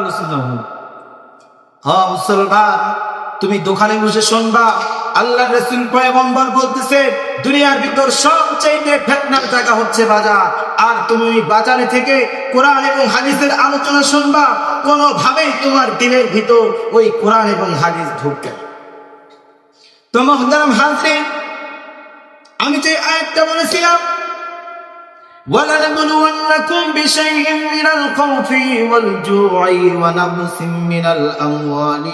আলোচনা হোক হ মুসলমান, তুমি দোকানে বসে শুনবা আল্লাহ রসুল পয়গম্বর বলতেছে, দুনিয়ার ভিতর সবচাইতে ফেতনার জায়গা হচ্ছে বাজার আর তুমি বাজারে থেকে কোরআন এবং হাদিসের আলোচনা শুনবা, কোনোভাবেই তোমার দিলের ভিতর ওই কোরআন এবং হাদিস ঢুকবে। তো মহতারাম হাজরিন আমি যে আয়াতটা বলেছিলাম ولنبلونكم بشيء من الخوف والجوع ونقص من الأموال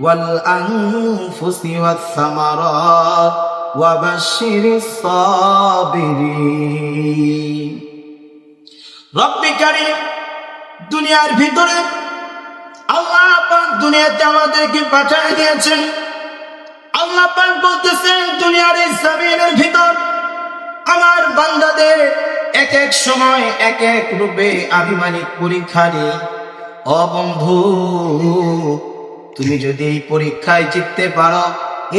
والأنفس والثمرات وبشر الصابرين রব্বি কারিম দুনিয়ার ভিতরে আল্লাহ পাক দুনিয়াতে আমাদেরকে পাঠিয়ে দিয়েছেন আল্লাহ পাক বলতেছেন দুনিয়ার এই জমিনের ভিতর আমার বান্দাদের এক এক সময় এক এক রূপে আভিমানিক পরীক্ষা নিই। অবন্ধু তুমি যদি এই পরীক্ষায় জিততে পারো,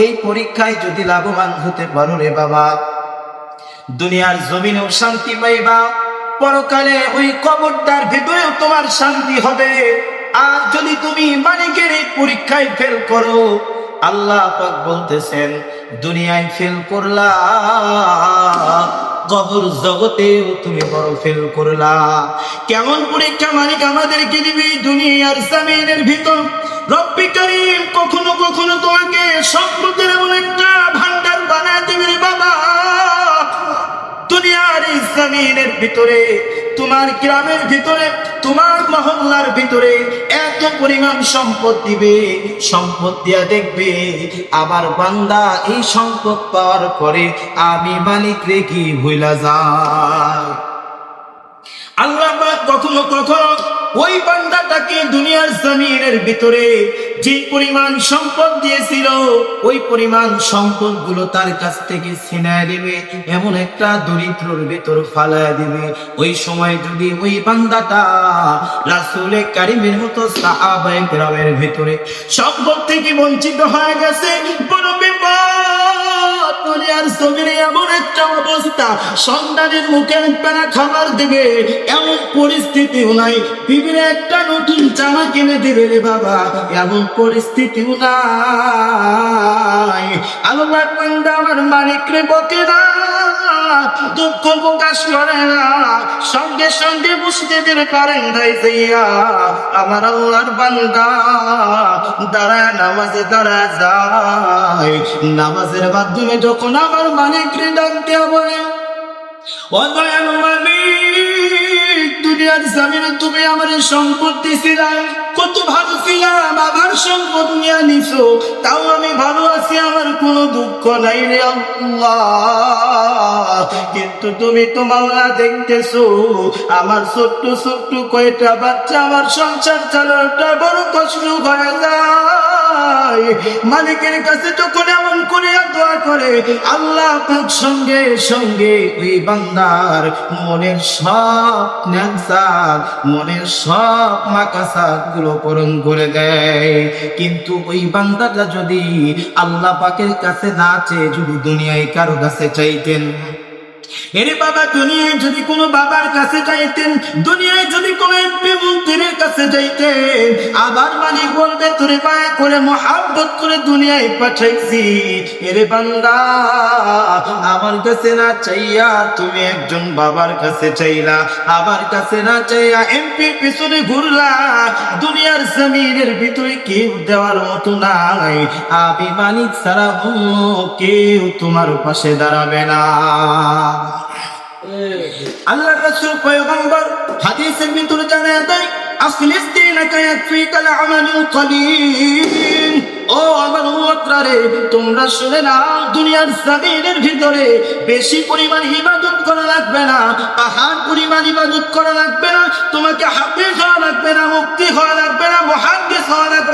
এই পরীক্ষায় যদি লাভবান হতে পারো রে বাবা। দুনিয়ার জমিনেও শান্তি পাইবা, পরকালে ওই কবরটার ভিতরেও তোমার শান্তি হবে। আর যদি তুমি মালিকের এই পরীক্ষায় ফেল করো, আল্লাহ পাক বলতেছেন দুনিয়ায় ফেল করলা কবর জগতেও তুমি বড় ফেল করলা। কেমন পরীক্ষা মালিক আমাদেরকে দিবি দুনিয়ার জামিনের ভিতর? রব্বি করিম, কখনো কখনো তোমাকে সম্পদের এমন একটা ভান্ডার বানায় দিবি বাবা। ভিতরে, তোমার গ্রামের ভিতরে, তোমার মহল্লার ভিতরে এত পরিমাণ সম্পদ দিবে, সম্পদ দিয়া দেখবে আবার বান্দা এই সম্পদ পাওয়ার পরে আমি মালিক রে কি ভুলা যায়। আল্লাহ কখনো কখনো ওই বান্দাটাকে দুনিয়ার জমিনের ভিতরে যে পরিমাণ সম্পদ দিয়েছিল, ওই পরিমাণ সম্পদগুলো তার কাছ থেকে ছিনায় দেবে, এমন একটা দরিদ্রর ভেতর ফালায় দেবে। ওই সময় যদি ওই বান্দাটা রাসুলে কারিমের মতো সাহাবায়ে গ্রামের ভিতরে সম্পদ থেকে বঞ্চিত হয়ে গেছে বড় বিপদ দুনিয়ার জমিনে এমন একটা অবস্থা, সন্তানের মুখে একবেলা খাবার দিবে, এমন পরিস্থিতিও নাই। বিবির একটা নতুন জামা কিনে দিবে রে বাবা, এমন পরিস্থিতিও নাই। আল্লাহ আমার মালিক রে বকে না দুঃখ প্রকাশ করে না। সঙ্গে সঙ্গে মসজিদের কারেন্ট যাইয়া, আমার আল্লাহর বান্দা দাঁড়ায় নামাজে দাঁড়া যায়। নামাজের মাধ্যমে যখন আমার মালিক রে ডাকতে বলে মালিক, দুনিয়ার জামিনে তুমি আমার সম্পত্তি দিছিলাম সম্পদ নিয়ে নিছো, তাও আমি ভালো আছি, আমার কোনো দুঃখ নাই রে আল্লাহ। কিন্তু তুমি তো মাওলা দেখতেছো, আমার ছোট্ট ছোট্ট কয়টা বাচ্চা, আমার সংসার চালানোটা বড় কষ্ট হয়ে যায়। মালিকের কাছে যখন এমন করে দোয়া করে, আল্লাহ পাক সঙ্গে সঙ্গে ওই বান্দার মনের সব ন্যাংসার মনের সব মাকাসারগুলো পূরণ করে দেয়। কিন্তু ওই বান্দাটা যদি আল্লাহ পাকের কাছে না চেয়ে যদি দুনিয়ায় কারও কাছে চাইতেন এরে বাবা, দুনিয়ায় যদি কোনো বাবার কাছে যাইতেন, দুনিয়ায় যদি কোনো এমপি মন্ত্রীর কাছে যাইতেন, আবার মালিক বলবে, তোরে মায়া করে মহাব্বত করে দুনিয়ায় পাঠাইছি। এরে বান্দা, আমার কাছে না চাইয়া তুমি একজন বাবার কাছে চাইলা আবার কাছে না চাইয়া এমপির পিছনে ঘুরলা, দুনিয়ার জমিনের ভিতরে কেউ দেওয়ার মতো নাই। আমি মালিক ছাড়া কেউ তোমার পাশে দাঁড়াবে না। আল্লাহ রাসূল পয়গম্বর হাদিসের ভিতরে জানা দেয় আখলিস দীনাকা ইয়াকফিকাল আমালুল কলিল। ও আমার উম্মতরা রে তোমরা শুনে না দুনিয়ার জমিনের ভিতরে বেশি পরিমাণ ইবাদত করা লাগবে না, পাহাড় পরিমাণ ইবাদত করা লাগবে না, তোমাকে হাফিজ হওয়া লাগবে না মুক্তি হওয়া লাগবে না, মুহাদ্দিস হওয়া লাগবে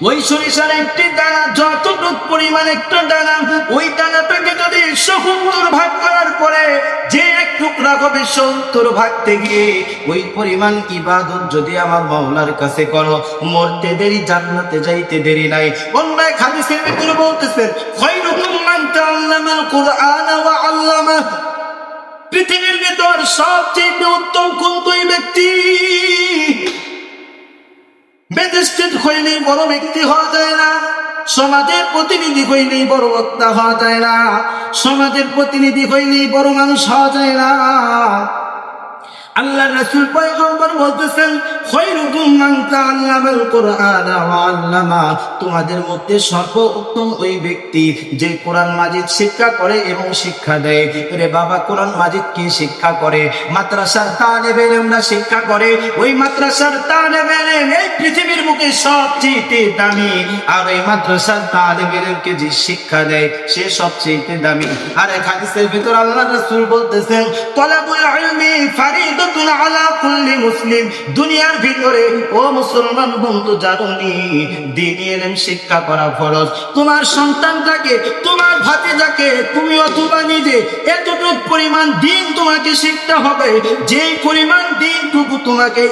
ওই সরিষার একটি দানা, যতটুক পরিমাণ একটা দানা, ওই দানাটাকে যদি সত্তর ভাগ করার পরে রাখবে সত্তর ভাগ থেকে, ওই পরিমাণ ইবাদত যদি আমার মাওলার কাছে করো, মরতে দেরি, জান্নাতে যাইতে দেরি নাই। অন্য এক হাদিসের ভিতরে বলতেছেন খৈরুকুম মান তাআল্লামাল কুরআন ওয়া আল্লামা। পৃথিবীর ভিতর সবচেয়ে উত্তম কোন ব্যক্তি? ম্যাজিস্ট্রেট হইলেই বড় ব্যক্তি হওয়া যায় না। সমাজের প্রতিনিধি হইলেই বড় বক্তা হওয়া যায় না। সমাজের প্রতিনিধি হইলেই বড় মানুষ হওয়া যায় না। আল্লাহ রাসূল পয়গম্বর বলতেছেন, খৈরুকুম মান তাআল্লামাল কুরআন ওয়া আল্লামা। তোমাদের মধ্যে সর্বোত্তম ওই ব্যক্তি যে কোরআন মাজিদ শিক্ষা করে এবং শিক্ষা দেয়। রে বাবা, কোরআন মাজিদ কি শিক্ষা করে? মাদ্রাসার তালেবে ইলমরা শিক্ষা করে, ওই মাদ্রাসার তালেবে ইলম এই পৃথিবীর বুকে সবচেয়ে দামি। আর ওই মাদ্রাসার তালেবে ইলমকে যে শিক্ষা দেয়, সে সবচেয়ে দামি। আর এক হাদিসের ভিতর আল্লাহ রাসূল বলতেছেন, তলাবুল ইলমি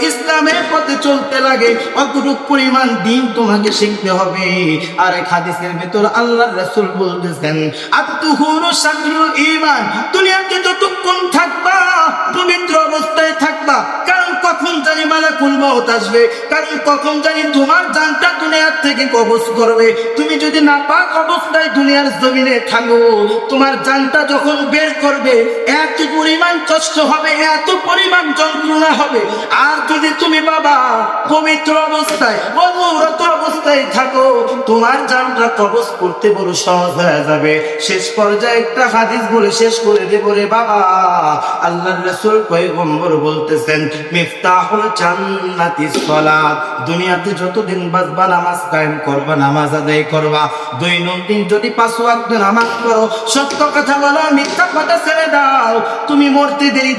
ইসলামের পথে চলতে লাগে, অতটুকু পরিমাণ দিন তোমাকে শিখতে হবে। আর এক ভিতর আল্লাহ রাসূল বলতেছেন আতুহুরু শাকরুল ঈমান। দুনিয়াতে যতক্ষণ থাকবা থাকবা কারণ কখন জানি আসবে। কারণ কখন জানি তোমার জানটা দুনিয়ার থেকে কবজ করবে। তুমি যদি না পাক অবস্থায় দুনিয়ার জমিনে থাকো, তোমার জানটা যখন বের করবে, এত পরিমাণ কষ্ট হবে, এত পরিমাণ যন্ত্রণা হবে। আর যদি তুমি বাবা পবিত্র অবস্থায় অনুরত অবস্থায় থাকো, তোমার জানটা কবজ করতে বড় সহজ হয়ে যাবে। শেষ পর্যায়ে একটা হাদিস বলে শেষ করে দেবো রে বাবা। আল্লাহ রাসূল পয়গম্বর বলতেছেন, মিফতাহুল দুনিয়াতে যতদিন নামাজ কায়েম করবা, নামাজ আদায় করবা। যদি নামাজ সত্য কথা বলো, মিথ্যা কথা ছেড়ে দাও। তুমি মরতে দেরি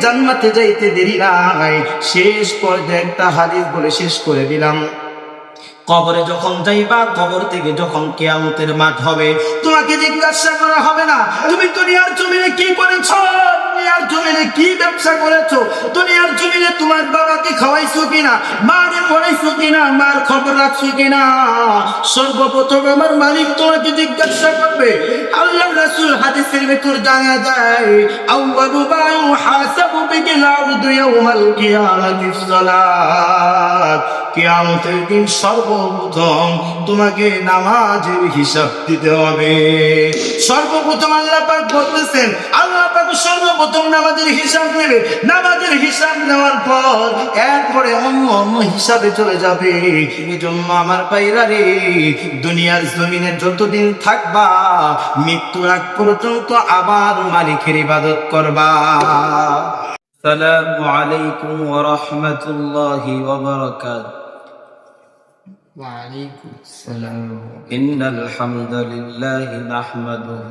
যাইতে দেরি নাই। শেষ পর্যায়ে একটা হাদিস বলে শেষ করে দিলাম। কবরে যখন যাইবা, কবর থেকে যখন কেয়ামতের মাঠ হবে, তোমাকে জিজ্ঞাসা করা হবে না, তুমি দুনিয়ার জমিনে কি করেছ? দুনিয়ার জমিনে কি ব্যবসা করেছ? দুনিয়ার জমিনে তোমার বাবাকে খাওয়াইছো কিনা? মারে পড়াইছো কিনা? মার খবর রাখছো কিনা? সর্বপ্রথম আমার মালিক তোমাকে জিজ্ঞাসা করবে আল্লাহ রাসূল হাদিসের ভিতর জানা যায় কিয়ামতের দিন সর্বপ্রথম তোমাকে নামাজের হিসাব দিতে হবে। সর্বপ্রথম আল্লাহ পাক বলতেছেন, আল্লাহ পাক সর্বপ্রথম নামাজের হিসাব নেবে। নামাজের হিসাব নেওয়ার পর এরপরে অন্য অন্য হিসাবে চলে যাবে এই জন্য আমার পাইরা রে দুনিয়ার জমিনে যতদিন থাকবা মৃত্যুর আগ পর্যন্ত আবার মালিকের ইবাদত করবা السلام عليكم ورحمة الله وبركاته وعليكم السلام إن الحمد لله نحمده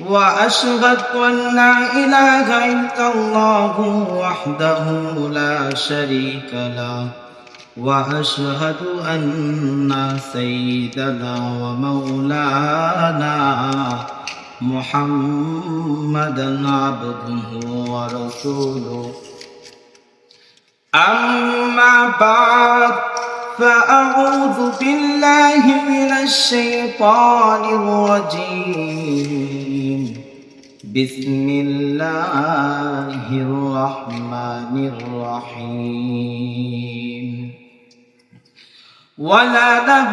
وأشهد أن لا إله إلا الله وحده لا شريك له وأشهد أن سيدنا ومولانا محمدا عبده ورسوله. أما بعد فأعوذ بالله من الشيطان الرجيم. بسم الله الرحمن الرحيم. ولنبلونكم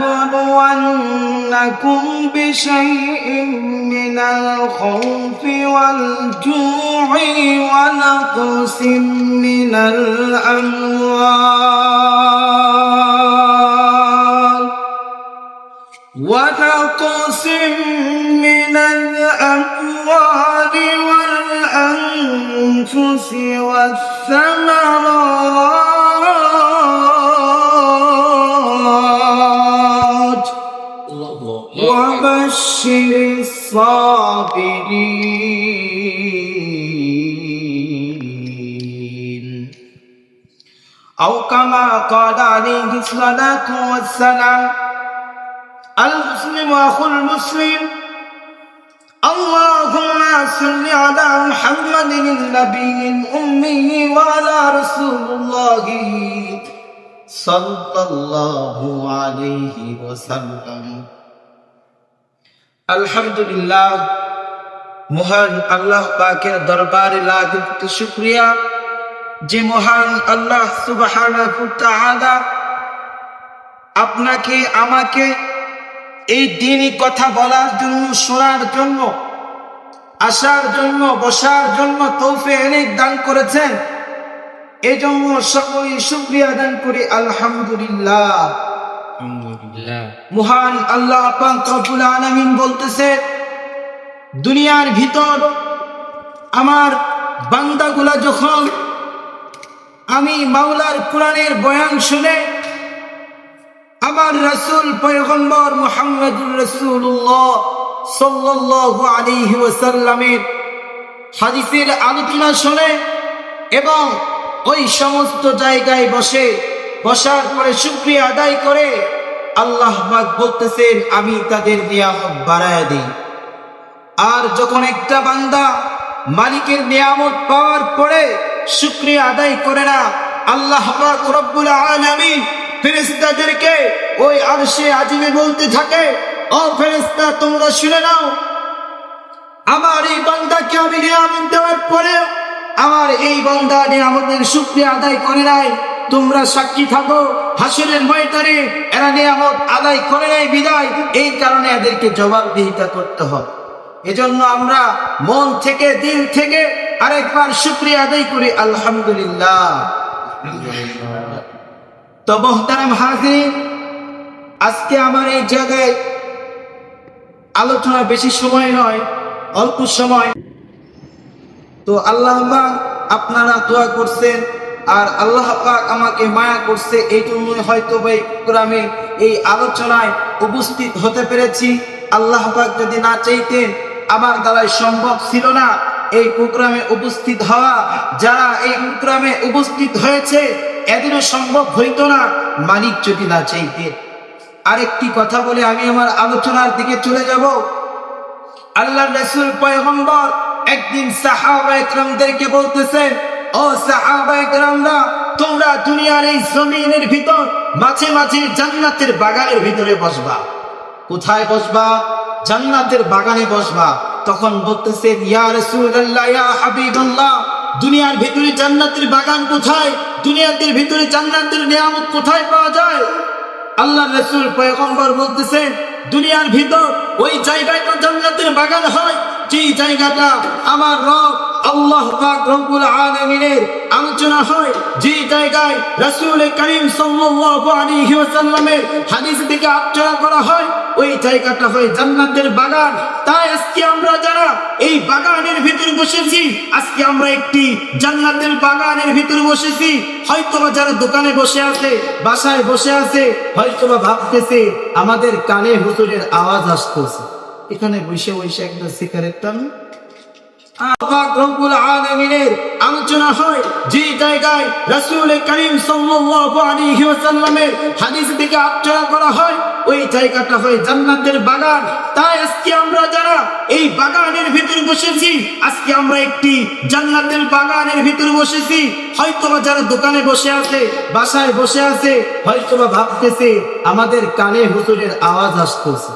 بشيء من الخوف والجوع ونقص من الأموال. ونقص من الأموال والأنفس والثمرات وبشر الصابرين أو كما قال عليه الصلاة والسلام المسلم أخو المسلم اللهم صل على محمد النبي الأمي وعلى رسول الله صلى الله عليه وسلم আলহামদুলিল্লাহ মহান আল্লাহ পাকের দরবারে লাখ কোটি শুকরিয়া যে মহান আল্লাহ সুবহানাহু তাআলা আপনাকে আমাকে এই দিনই কথা বলার জন্য শোনার জন্য আসার জন্য বসার জন্য তৌফে অনেক দান করেছেন। এই জন্য সকলেই শুক্রিয়া দান করি আলহামদুলিল্লাহ। মহান আল্লাহ রব্বুল বলতেছে দুনিয়ার ভিতর আমার বান্দাগুলা যখন আমি মাওলার কোরআনের বয়ান শুনে আমার রাসূল পয়গম্বর মুহাম্মদুর রাসূলুল্লাহ সাল্লাল্লাহু আলাইহি ওয়াসাল্লামের হাদিসের আলোচনা শুনে এবং ওই সমস্ত জায়গায় বসে বসার পরে শুক্রিয়া আদায় করে আল্লাহ বলতেছেন, আমি তাদের নিয়ামত বাড়ায় দিই। আর যখন একটা বান্দা মালিকের নিয়ামত পাওয়ার পরে শুক্রিয়া আদায় করে না, আল্লাহ রব্বুল আলামিন ফেরেশতাদেরকে ওই আরশে আজিমে বলতে থাকে, ও ফেরেশতা, তোমরা শুনে নাও। আমার এই বান্দাকে আমি নিয়ামত দেওয়ার পরে আমার এই বান্দা নিয়ামতের শুক্রিয়া আদায় করে নাই। তোমরা সাক্ষী থাকো, হাসিরের ময়দানে এরা নিয়ামত আদায় করে নাই বিদায়। এই কারণে এদেরকে জবাবদিহিতা করতে হবে। এজন্য আমরা মন থেকে, দিল থেকে আরেকবার শুক্রিয়া আদায় করি। আলহামদুলিল্লাহ। তো মোহতারাম হাজির আজকে আমার এই জায়গায় আলোচনা বেশি সময় নয়, অল্প সময়। তো আল্লাহ আপনারা দোয়া করছেন আর আল্লাহ আমাকে মায়া করছে, এই জন্যই হয়তো এই প্রোগ্রামে এই আলোচনায় উপস্থিত হতে পেরেছি। আল্লাহ যদি না চাইতেন, আমার দ্বারাই সম্ভব ছিল না এই প্রোগ্রামে উপস্থিত হওয়া। যারা এই প্রোগ্রামে উপস্থিত হয়েছে এদিনও সম্ভব হইতো না মালিক যদি না চাইতেন আরেকটি কথা বলে আমি আমার আলোচনার দিকে চলে যাব। আল্লাহ রসুল পয়গম্বর একদিন সাহাবা একরামদেরকে বলতেছেন, ও সাহাবা একরামরা, তোমরা দুনিয়ার এই জমিনের ভিতর মাঝে মাঝে জান্নাতের বাগানের ভিতরে বসবা। কোথায় বসবা? জান্নাতের বাগানে বসবা। তখন বলতেছেন, ইয়া রাসূলুল্লাহ, ইয়া হাবিবাল্লাহ দুনিয়ার ভিতরে জান্নাতের বাগান কোথায়? দুনিয়াদের ভিতরে জান্নাতের নিয়ামত কোথায় পাওয়া যায়? আল্লাহ রসুল পয়গম্বর বলতেছেন, দুনিয়ার ভিতর ওই জায়গাটা জান্নাতের বাগান হয়। যেই জায়গাটা আমার রব আল্লাহ রব্বুল আলামিনের আলোচনা হয় যে জায়গায় রাসূল করিম সাল্লাল্লাহু আলাইহি ওয়াসাল্লামের হাদিস থেকে আলোচনা করা হয় ওই জায়গাটা হয় জান্নাতের বাগান। তাই আজকে আমরা যারা এই বাগানের ভিতর বসেছি, আজকে আমরা একটি জান্নাতের বাগানের ভিতর বসেছি। হয়তোবা যারা দোকানে বসে আছে, বাসায় বসে আছে, হয়তোবা ভাবতেছে আমাদের কানে হুজুরের আওয়াজ আসতেছে। এখানে বসে বসে একটা সিগারেট আলামিনের আজকে আমরা বাগানের ভিতর বসেছি একটি জান্নাতের বাগানের ভিতর বসেছি। হয়তো বা যারা দোকানে বসে আছে, বাসায় বসে আছে হয়তো বা ভাবতেছে, আমাদের কানে হুজুরের আওয়াজ আসতেছে।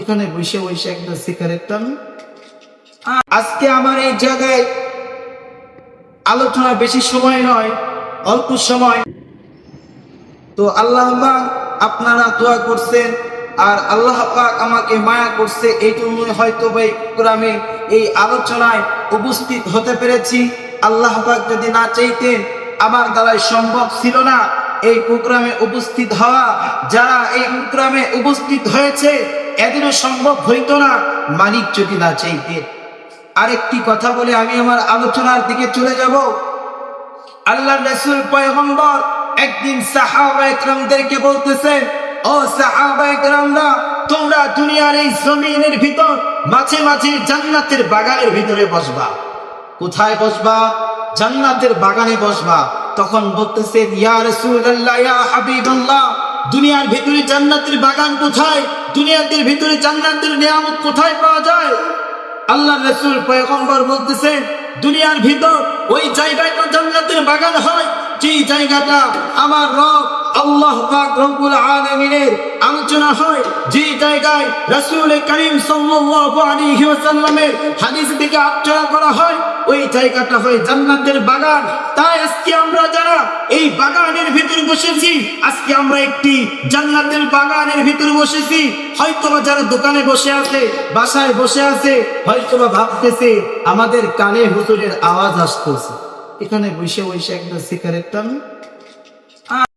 এখানে বসে বসে একটা সিগারেট টান। আজকে আমার এই জায়গায় আলোচনা বেশি সময় নয়, অল্প সময়। তো আল্লাহ আপনারা দোয়া করছেন আর আল্লাহ আমাকে মায়া করছে এই জন্যই হয়তো বা এই আলোচনায় উপস্থিত হতে পেরেছি। আল্লাহ যদি না চাইতেন, আমার দ্বারাই সম্ভব ছিল না এই প্রোগ্রামে উপস্থিত হওয়া। যারা এই প্রোগ্রামে উপস্থিত হয়েছে, এদিনও সম্ভব হইতো না। মালিক যদি না চাইতেন আরেকটি কথা বলে আমি আমার আলোচনার দিকে চলে যাব। আল্লাহ রসুল পয়গম্বর একদিন সাহাবা একরামদেরকে বলতেছেন, ও সাহাবা তোমরা দুনিয়ার এই জমিনের ভিতর মাঝে মাঝে জান্নাতের বাগানের ভিতরে বসবা। কোথায় বসবা? জান্নাতের বাগানে বসবা। তখন বলতেছে ইয়া রাসূলুল্লাহ, ইয়া হাবিবাল্লাহ, দুনিয়ার ভিতরে জান্নাতের বাগান কোথায়? দুনিয়াদের ভিতরে জান্নাতের নিয়ামত কোথায় পাওয়া যায়? আল্লাহ রসুল পয়গম্বর বলতেছেন দুনিয়ার ভিতর ওই জায়গাটা জান্নাতের বাগান হয়। যে জায়গাটা আমার রব আল্লাহ পাক আলোচনা হয় যে জায়গায় রাসূল করিম সাল্লাল্লাহু আলাইহি ওয়াসাল্লামের হাদিস দিকে আলোচনা করা হয় ওই জায়গাটা হয় জান্নাতের বাগান। তাই আজকে আমরা যারা এই বাগানের ভিতর বসেছি, আজকে আমরা একটি জান্নাতের বাগানের ভিতর বসেছি। হয়তোবা যারা দোকানে বসে আছে, বাসায় বসে আছে, হয়তোবা ভাবতেছে, আমাদের কানে হুজুরের আওয়াজ আসতেছে। এখানে বসে বসে একটা সিগারেট টান।